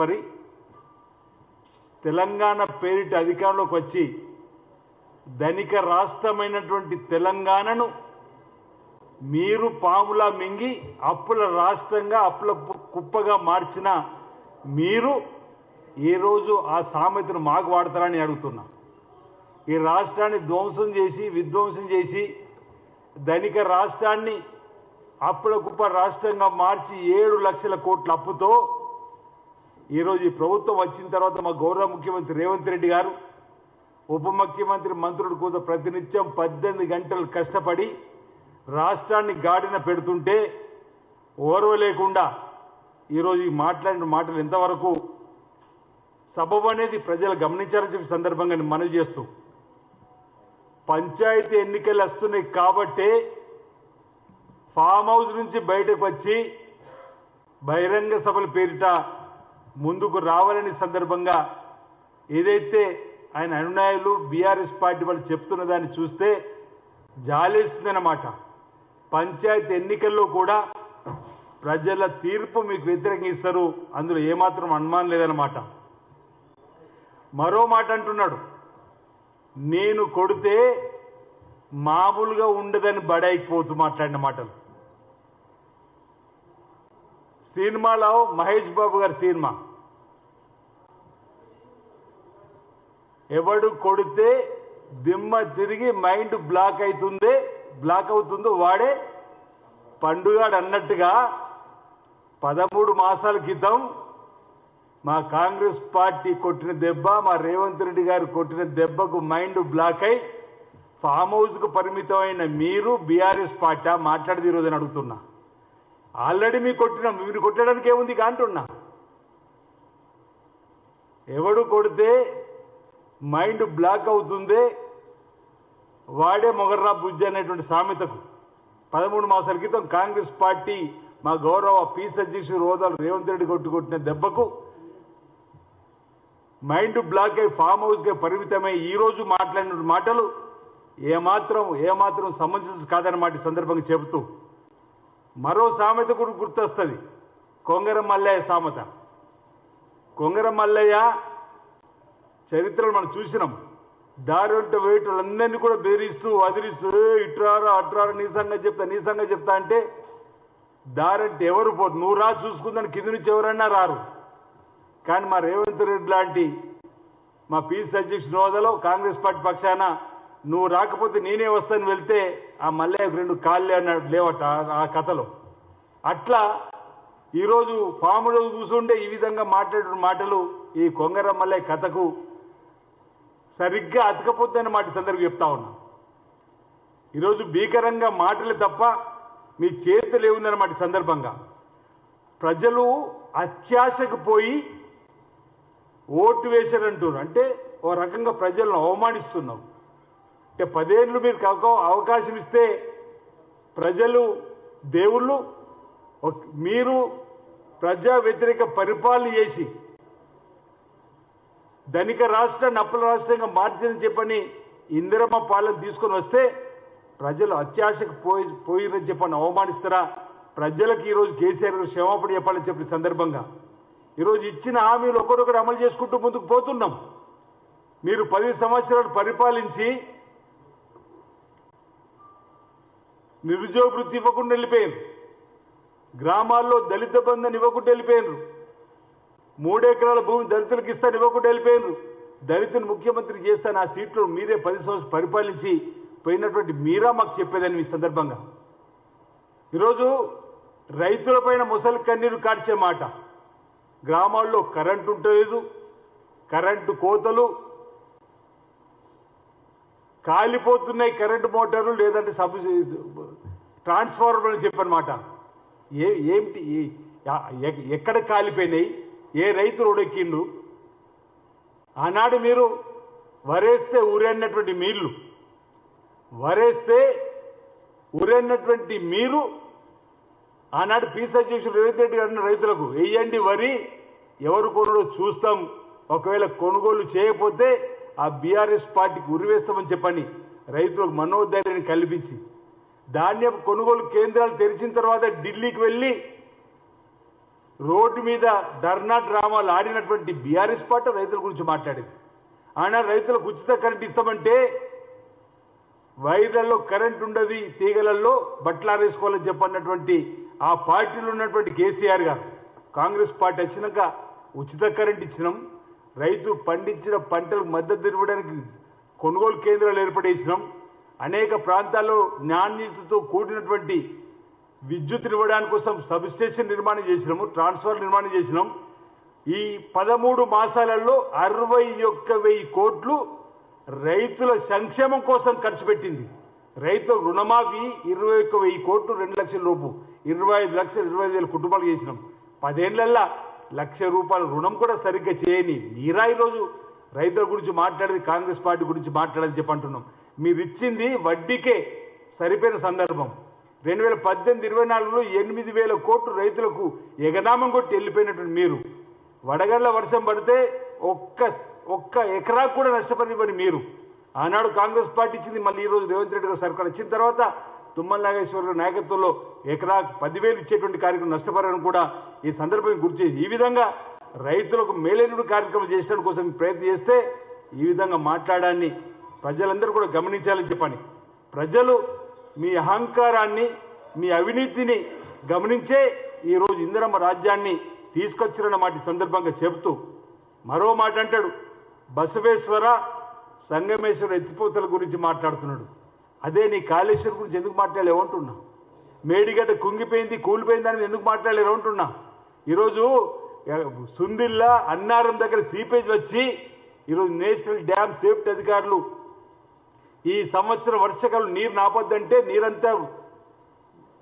తదుపరి తెలంగాణ పేరిట అధికారంలోకి వచ్చి ధనిక రాష్ట్రమైనటువంటి తెలంగాణను మీరు పాములా మింగి అప్పుల రాష్ట్రంగా అప్పుల కుప్పగా మార్చిన మీరు ఏ రోజు ఆ సామెతను మాకు వాడతారని అడుగుతున్నా. ఈ రాష్ట్రాన్ని ధ్వంసం చేసి విధ్వంసం చేసి ధనిక రాష్ట్రాన్ని అప్పుల కుప్ప రాష్ట్రంగా మార్చి ఏడు లక్షల కోట్ల అప్పుతో ఈరోజు ఈ ప్రభుత్వం వచ్చిన తర్వాత మా గౌరవ ముఖ్యమంత్రి రేవంత్ రెడ్డి గారు ఉప ముఖ్యమంత్రి మంత్రుల కోసం ప్రతినిత్యం పద్దెనిమిది గంటలు కష్టపడి రాష్ట్రాన్ని గాడిన పెడుతుంటే ఓర్వ లేకుండా ఈరోజు ఈ మాట్లాడిన మాటలు ఎంతవరకు సబబు అనేది ప్రజలు గమనించాలని చెప్పి సందర్భంగా నేను మనవి చేస్తూ పంచాయతీ ఎన్నికలు వస్తున్నాయి కాబట్టే ఫామ్ హౌస్ నుంచి బయటకు వచ్చి బహిరంగ సభల పేరిట ముందుకు రావాలని సందర్భంగా ఏదైతే ఆయన అనునాయులు బీఆర్ఎస్ పార్టీ వాళ్ళు చెప్తున్న దాన్ని చూస్తే జాలేస్తుందన్నమాట. పంచాయతీ ఎన్నికల్లో కూడా ప్రజల తీర్పు మీకు వ్యతిరేకంగా ఇస్తారు. అందులో ఏమాత్రం అనుమానం లేదన్నమాట. మరో మాట అంటున్నాడు. నేను కొడితే మామూలుగా ఉండదని బడాయికిపోతూ మాట్లాడిన మాటలు. సినిమాలో మహేష్ బాబు గారి సినిమా. ఎవడు కొడితే దిమ్మ తిరిగి మైండ్ బ్లాక్ అవుతుంది బ్లాక్ అవుతుందో వాడే పండుగాడు అన్నట్టుగా పదమూడు మాసాల క్రితం మా కాంగ్రెస్ పార్టీ కొట్టిన దెబ్బ మా రేవంత్ రెడ్డి గారు కొట్టిన దెబ్బకు మైండ్ బ్లాక్ అయి ఫామ్ హౌస్కు పరిమితమైన మీరు బీఆర్ఎస్ పార్టీ మాట్లాడదు ఈరోజు అని అడుగుతున్నా. ఆల్రెడీ మీ కొట్టినాం మీరు కొట్టడానికి ఏముంది అంటున్నా. ఎవడు కొడితే మైండ్ బ్లాక్ అవుతుంది వాడే మొగర్రా బుజ్జి అనేటువంటి సామెతకు. పదమూడు మాసాల క్రితం కాంగ్రెస్ పార్టీ మా గౌరవ పీస్ అధ్యక్షుడు హోదాలు రేవంత్ రెడ్డి కొట్టుకొట్టిన దెబ్బకు మైండ్ బ్లాక్ అయి ఫామ్ హౌస్గా పరిమితమై ఈ రోజు మాట్లాడిన మాటలు ఏమాత్రం ఏమాత్రం సమంజసం కాదన్నమాట సందర్భంగా చెబుతూ. మరో సామెత కూడా గుర్తొస్తుంది. కొంగర మల్లయ్య సామెత. కొంగర మల్లయ్య చరిత్రలు మనం చూసినాం. దారి వెంట వేయటోళ్ళందరినీ కూడా బెదిరిస్తూ అదిరిస్తూ ఇట్రారా అట్రారా నీసంగా చెప్తా నీసంగా చెప్తా అంటే దారంటే ఎవరు పోదు నువ్వు రా చూసుకుందని కింద నుంచి ఎవరన్నా రారు. కానీ మా రేవంత్ రెడ్డి లాంటి మా పీసీ అధ్యక్షుడు హోదాలో కాంగ్రెస్ పార్టీ పక్షాన నువ్వు రాకపోతే నేనే వస్తాను వెళ్తే ఆ మల్లయ్య రెండు కాళ్ళే అన్నాడు లేవట ఆ- కథలో. అట్లా ఈరోజు పాములు కూర్చుంటే ఈ విధంగా మాట్లాడిన మాటలు ఈ కొంగర మల్లయ్య కథకు సరిగ్గా అతకపోతుందని మాట సందర్భం చెప్తా ఉన్నా. ఈరోజు భీకరంగా మాటలు తప్ప మీ చేతులు ఏముందన్నమాట సందర్భంగా. ప్రజలు అత్యాశకు పోయి ఓటు వేశారంటున్నారు. అంటే ఓ రకంగా ప్రజలను అవమానిస్తున్నాం పదేళ్ళు మీరు కాకో అవకాశం ఇస్తే ప్రజలు దేవుళ్ళు మీరు ప్రజా వ్యతిరేక పరిపాలన చేసి ధనిక రాష్ట్రాన్ని అప్పుల రాష్ట్రంగా మార్చని చెప్పని ఇందిరమ్మ పాలన తీసుకొని వస్తే ప్రజలు అత్యాశకు పోయి పోయిరని చెప్పని అవమానిస్తారా? ప్రజలకు ఈరోజు కేసీఆర్ గారు క్షమాపణ చెప్పాలని చెప్పిన సందర్భంగా. ఈరోజు ఇచ్చిన హామీలు ఒకరొకరు అమలు చేసుకుంటూ ముందుకు పోతున్నాం. మీరు పది సంవత్సరాలు పరిపాలించి నిరుద్యోగ వృత్తి ఇవ్వకుండా వెళ్ళిపోయారు గ్రామాల్లో దళిత బంధం ఇవ్వకుండా వెళ్ళిపోయినారు మూడెకరాల భూమి దళితులకు ఇస్తాను ఇవ్వకుండా వెళ్ళిపోయినారు దళితుని ముఖ్యమంత్రి చేస్తాను ఆ సీట్లో మీరే పది సంవత్సరాలు పరిపాలించి పోయినటువంటి మీరా మాకు చెప్పేదని ఈ సందర్భంగా. ఈరోజు రైతులపైన ముసలి కన్నీరు కార్చే మాట. గ్రామాల్లో కరెంటు ఉండలేదు కరెంటు కోతలు కాలిపోతున్నాయి కరెంటు మోటార్లు లేదంటే సబ్ ట్రాన్స్ఫార్మర్ అని చెప్పనమాట. ఏ ఏమిటి ఎక్కడ కాలిపోయినాయి? ఏ రైతు రోడెక్కిండు ఆనాడు మీరు వరేస్తే ఊరేనటువంటి మీళ్ళు. వరేస్తే ఊరేనటువంటి మీరు ఆనాడు పీస్ అధ్యక్షుడు రేవంత్ రెడ్డి గారు రైతులకు వెయ్యండి వరి ఎవరు కొనుడో చూస్తాం. ఒకవేళ కొనుగోలు చేయకపోతే ఆ బీఆర్ఎస్ పార్టీకి ఉరివేస్తామని చెప్పని రైతులకు మనోధైర్యాన్ని కల్పించి. ధాన్యం కొనుగోలు కేంద్రాలు తెరిచిన తర్వాత ఢిల్లీకి వెళ్ళి రోడ్డు మీద ధర్నా డ్రామాలు ఆడినటువంటి బీఆర్ఎస్ పార్టీ రైతుల గురించి మాట్లాడింది. ఆయన రైతులకు ఉచిత కరెంట్ ఇస్తామంటే వైర్లలో కరెంట్ ఉండదు తీగలలో బట్టలు ఆరేసుకోవాలని చెప్పన్నటువంటి ఆ పార్టీలో ఉన్నటువంటి కేసీఆర్ గారు. కాంగ్రెస్ పార్టీ వచ్చినాక ఉచిత కరెంట్ ఇచ్చినాం రైతు పండించిన పంటలకు మద్దతు ఇవ్వడానికి కొనుగోలు కేంద్రాలు ఏర్పడేసినాం అనేక ప్రాంతాల్లో నాణ్యతతో కూడినటువంటి విద్యుత్ ఇవ్వడానికి కోసం సబ్ స్టేషన్ నిర్మాణం చేసినాము ట్రాన్స్ఫర్ నిర్మాణం చేసినాం. ఈ పదమూడు మాసాలలో అరవై ఒక్క వెయ్యి కోట్లు రైతుల సంక్షేమం కోసం ఖర్చు పెట్టింది. రైతుల రుణమాఫీ ఇరవై ఒక్క వెయ్యి కోట్లు రెండు లక్షల లోపు ఇరవై ఐదు లక్షలు ఇరవై ఐదు వేల కుటుంబాలు చేసినాం. పదేళ్ళల్లా లక్ష రూపాయల రుణం కూడా సరిగ్గా చేయని మీరా ఈరోజు రైతుల గురించి మాట్లాడేది కాంగ్రెస్ పార్టీ గురించి మాట్లాడని చెప్పి అంటున్నాం. మీరిచ్చింది వడ్డీకే సరిపోయిన సందర్భం. రెండు వేల పద్దెనిమిది ఇరవై నాలుగులో ఎనిమిది వేల కోట్లు రైతులకు ఎగనామం కొట్టి వెళ్ళిపోయినటువంటి మీరు. వడగళ్ళ వర్షం పడితే ఒక్క ఒక్క ఎకరా కూడా నష్టపడివ్వని మీరు. ఆనాడు కాంగ్రెస్ పార్టీ ఇచ్చింది మళ్ళీ ఈరోజు రేవంత్ రెడ్డి గారు సర్కార్ ఇచ్చిన తర్వాత తుమ్మల నాగేశ్వర నాయకత్వంలో ఎకరా పదివేలు ఇచ్చేటువంటి కార్యక్రమం నష్టపడని కూడా ఈ సందర్భం గుర్తు చేసి ఈ విధంగా రైతులకు మేలైన కార్యక్రమం చేసడం కోసం ప్రయత్నం చేస్తే ఈ విధంగా మాట్లాడాన్ని ప్రజలందరూ కూడా గమనించాలని చెప్పని. ప్రజలు మీ అహంకారాన్ని మీ అవినీతిని గమనించే ఈరోజు ఇందిరమ్మ రాజ్యాన్ని తీసుకొచ్చిన మాట సందర్భంగా చెబుతూ మరో మాట అంటాడు. బసవేశ్వర సంగమేశ్వర ఎత్తిపోతల గురించి మాట్లాడుతున్నాడు. అదే నీ కాళేశ్వరం గురించి ఎందుకు మాట్లాడలేవు అంటున్నా. మేడిగడ్డ కుంగిపోయింది కూలిపోయింది అని ఎందుకు మాట్లాడలేరు అంటున్నా. ఈరోజు సుందిల్లా అన్నారం దగ్గర సీపేజ్ వచ్చి ఈరోజు నేషనల్ డ్యామ్ సేఫ్టీ అధికారులు ఈ సంవత్సరం వర్షకాలం నీరు నాపొద్దంటే నీరంతా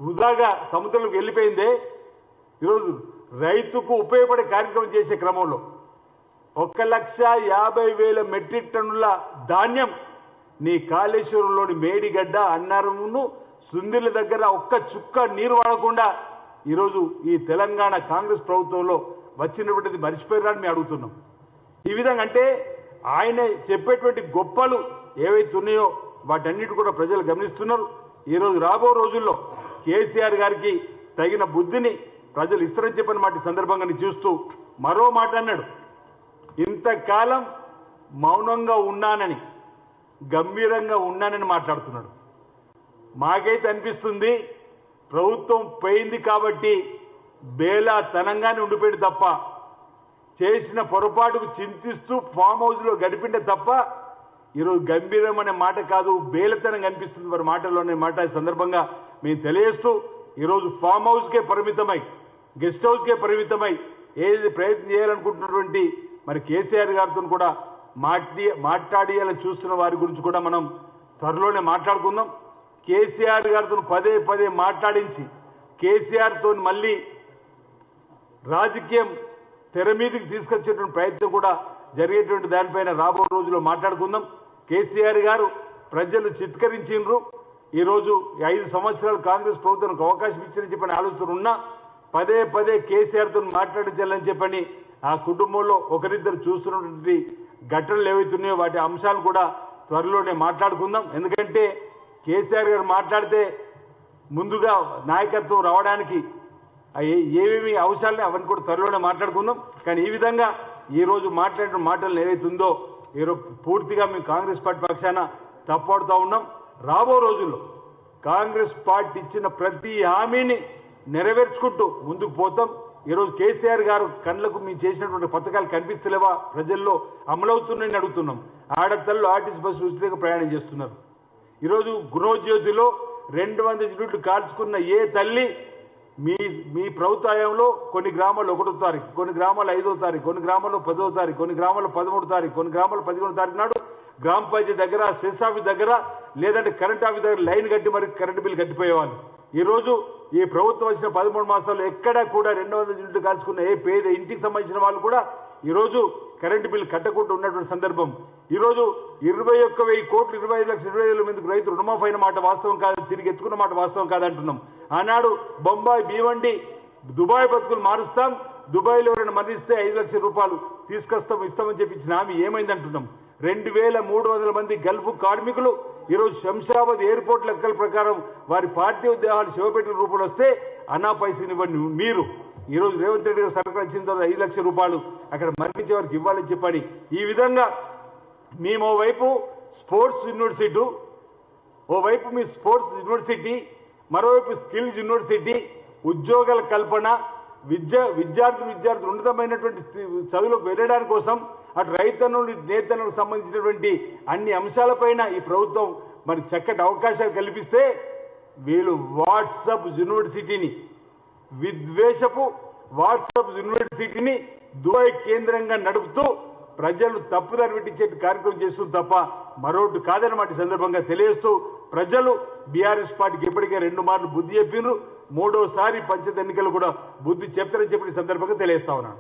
వృధాగా సముద్రంలోకి వెళ్ళిపోయిందే. ఈరోజు రైతుకు ఉపయోగపడే కార్యక్రమం చేసే క్రమంలో ఒక లక్ష యాభై వేల మెట్రిక్ టన్నుల ధాన్యం నీ కాళేశ్వరంలోని మేడిగడ్డ అన్నారమును సుందిర్ల దగ్గర ఒక్క చుక్క నీరు వాడకుండా ఈరోజు ఈ తెలంగాణ కాంగ్రెస్ ప్రభుత్వంలో వచ్చినటువంటిది మర్చిపోయారని మేము అడుగుతున్నాం. ఈ విధంగా అంటే ఆయన చెప్పేటువంటి గొప్పలు ఏవైతే ఉన్నాయో వాటన్నిటి కూడా ప్రజలు గమనిస్తున్నారు. ఈరోజు రాబో రోజుల్లో కేసీఆర్ గారికి తగిన బుద్ధిని ప్రజలు ఇస్తారని చెప్పిన మాట సందర్భంగా చూస్తూ మరో మాట అన్నాడు. ఇంతకాలం మౌనంగా ఉన్నానని గంభీరంగా ఉన్నానని మాట్లాడుతున్నాడు. మాకైతే అనిపిస్తుంది ప్రభుత్వం పోయింది కాబట్టి బేలా తనంగానే ఉండిపోయింది తప్ప చేసిన పొరపాటుకు చింతిస్తూ ఫామ్ హౌస్లో గడిపిండే తప్ప ఈరోజు గంభీరం అనే మాట కాదు బేలతనం కనిపిస్తుంది వారి మాటల్లోనే మాట ఈ సందర్భంగా మేము తెలియజేస్తూ ఈరోజు ఫామ్ హౌస్కే పరిమితమై గెస్ట్ హౌస్కే పరిమితమై ఏది ప్రయత్నం చేయాలనుకుంటున్నటువంటి మరి కేసీఆర్ గారితో కూడా మాట్లాడి మాట్లాడియాలని చూస్తున్న వారి గురించి కూడా మనం త్వరలోనే మాట్లాడుకుందాం. కేసీఆర్ గారితో పదే పదే మాట్లాడించి కేసీఆర్తో మళ్ళీ రాజకీయం తెర మీదకి తీసుకొచ్చేటువంటి ప్రయత్నం కూడా జరిగేటువంటి దానిపైన రాబో రోజుల్లో మాట్లాడుకుందాం. కేసీఆర్ గారు ప్రజలు చిత్కరించిండ్రు. ఈరోజు ఐదు సంవత్సరాలు కాంగ్రెస్ ప్రభుత్వానికి అవకాశం ఇచ్చిన చెప్పని ఆలోచన ఉన్నా పదే పదే కేసీఆర్తో మాట్లాడించాలని చెప్పని ఆ కుటుంబంలో ఒకరిద్దరు చూస్తున్నటువంటి ఘటనలు ఏవైతున్నాయో వాటి అంశాలు కూడా త్వరలోనే మాట్లాడుకుందాం. ఎందుకంటే కేసీఆర్ గారు మాట్లాడితే ముందుగా నాయకత్వం రావడానికి ఏమేమి అంశాలని అవన్నీ కూడా త్వరలోనే మాట్లాడుకుందాం. కానీ ఈ విధంగా ఈ రోజు మాట్లాడిన మాటలు ఏదైతుందో ఈరోజు పూర్తిగా మేము కాంగ్రెస్ పార్టీ పక్షాన తప్పడుతూ ఉన్నాం. రాబో రోజుల్లో కాంగ్రెస్ పార్టీ ఇచ్చిన ప్రతి హామీని నెరవేర్చుకుంటూ ముందుకు పోతాం. ఈరోజు కేసీఆర్ గారు కళ్ళకు మేము చేసినటువంటి పథకాలు కనిపిస్తలేవా? ప్రజల్లో అమలవుతున్నాయని అడుగుతున్నాం. ఆడతల్లో ఆర్టీసీ బస్సు ఉచితంగా ప్రయాణం చేస్తున్నారు. ఈరోజు గృహజ్యోతిలో రెండు వందల యూనిట్లు కాల్చుకున్న ఏ తల్లి మీ మీ ప్రభుత్వంలో కొన్ని గ్రామాలు ఒకటో తారీఖు కొన్ని గ్రామాలు ఐదో తారీఖు కొన్ని గ్రామాల్లో పదో తారీఖు కొన్ని గ్రామాల్లో పదమూడు తారీఖు కొన్ని గ్రామాల్లో పదిహేను తారీఖు నాడు గ్రామ పంచాయతీ దగ్గర సెస్ ఆఫీస్ దగ్గర లేదంటే కరెంట్ ఆఫీస్ దగ్గర లైన్ కట్టి మరి కరెంట్ బిల్ కట్టిపోయేవాళ్ళు. ఈరోజు ఈ ప్రభుత్వం వచ్చిన పదమూడు మాసాల్లో ఎక్కడా కూడా రెండు వందల యూనిట్లు కాల్చుకున్న ఏ పేద ఇంటికి సంబంధించిన వాళ్ళు కూడా ఈరోజు కరెంటు బిల్లు కట్టకుండా ఉన్నటువంటి సందర్భం. ఈరోజు ఇరవై ఒక్క వెయ్యి కోట్లు ఇరవై ఐదు లక్షల ఇరవై వేల మందికి రైతు రుణమాఫీ అయిన మాట వాస్తవం కాదు తిరిగి ఎత్తుకున్న మాట వాస్తవం కాదంటున్నాం. ఆనాడు బొంబాయి భీవండి దుబాయ్ బతుకులు మారుస్తాం. దుబాయ్లో ఎవరైనా మరణిస్తే ఐదు లక్షల రూపాయలు తీసుకొస్తాం ఇస్తామని చెప్పించిన హామీ ఏమైంది అంటున్నాం రెండు వేల మూడు వందల మంది గల్ఫ్ కార్మికులు ఈరోజు శంషాబాద్ ఎయిర్పోర్ట్ లెక్కల ప్రకారం వారి పార్థివ దేహాలు శివపెట్టిన రూపంలో వస్తే అన్నా పైసలు ఇవ్వండి మీరు. ఈ రోజు రేవంత్ రెడ్డి గారు సర్కార్ ఇచ్చిన తర్వాత ఐదు లక్షల రూపాయలు అక్కడ మరణించే వారికి ఇవ్వాలని చెప్పాడు. ఈ విధంగా మేము ఓవైపు స్పోర్ట్స్ యూనివర్సిటీ ఓవైపు మీ స్పోర్ట్స్ యూనివర్సిటీ మరోవైపు స్కిల్స్ యూనివర్సిటీ ఉద్యోగాల కల్పన విద్య విద్యార్థులు విద్యార్థులు ఉన్నతమైనటువంటి చదువులకు వెళ్ళడానికి కోసం అటు రైతన్నులు నేతన్నులకు సంబంధించినటువంటి అన్ని అంశాలపైన ఈ ప్రభుత్వం మరి చక్కటి అవకాశాలు కల్పిస్తే వీళ్ళు వాట్సప్ యూనివర్సిటీని విద్వేషపు వాట్సాప్ యూనివర్సిటీని దుబాయ్ కేంద్రంగా నడుపుతూ ప్రజలు తప్పుదారి పెట్టించే కార్యక్రమం చేస్తుంది తప్ప మరొకటి కాదనమాట సందర్భంగా తెలియజేస్తూ ప్రజలు బీఆర్ఎస్ పార్టీకి ఇప్పటికే రెండు మార్లు బుద్ధి చెప్పిండ్రు మూడోసారి పంచాయతీ ఎన్నికలు కూడా బుద్ధి చెప్తారని చెప్పిన సందర్భంగా తెలియజేస్తా ఉన్నాను.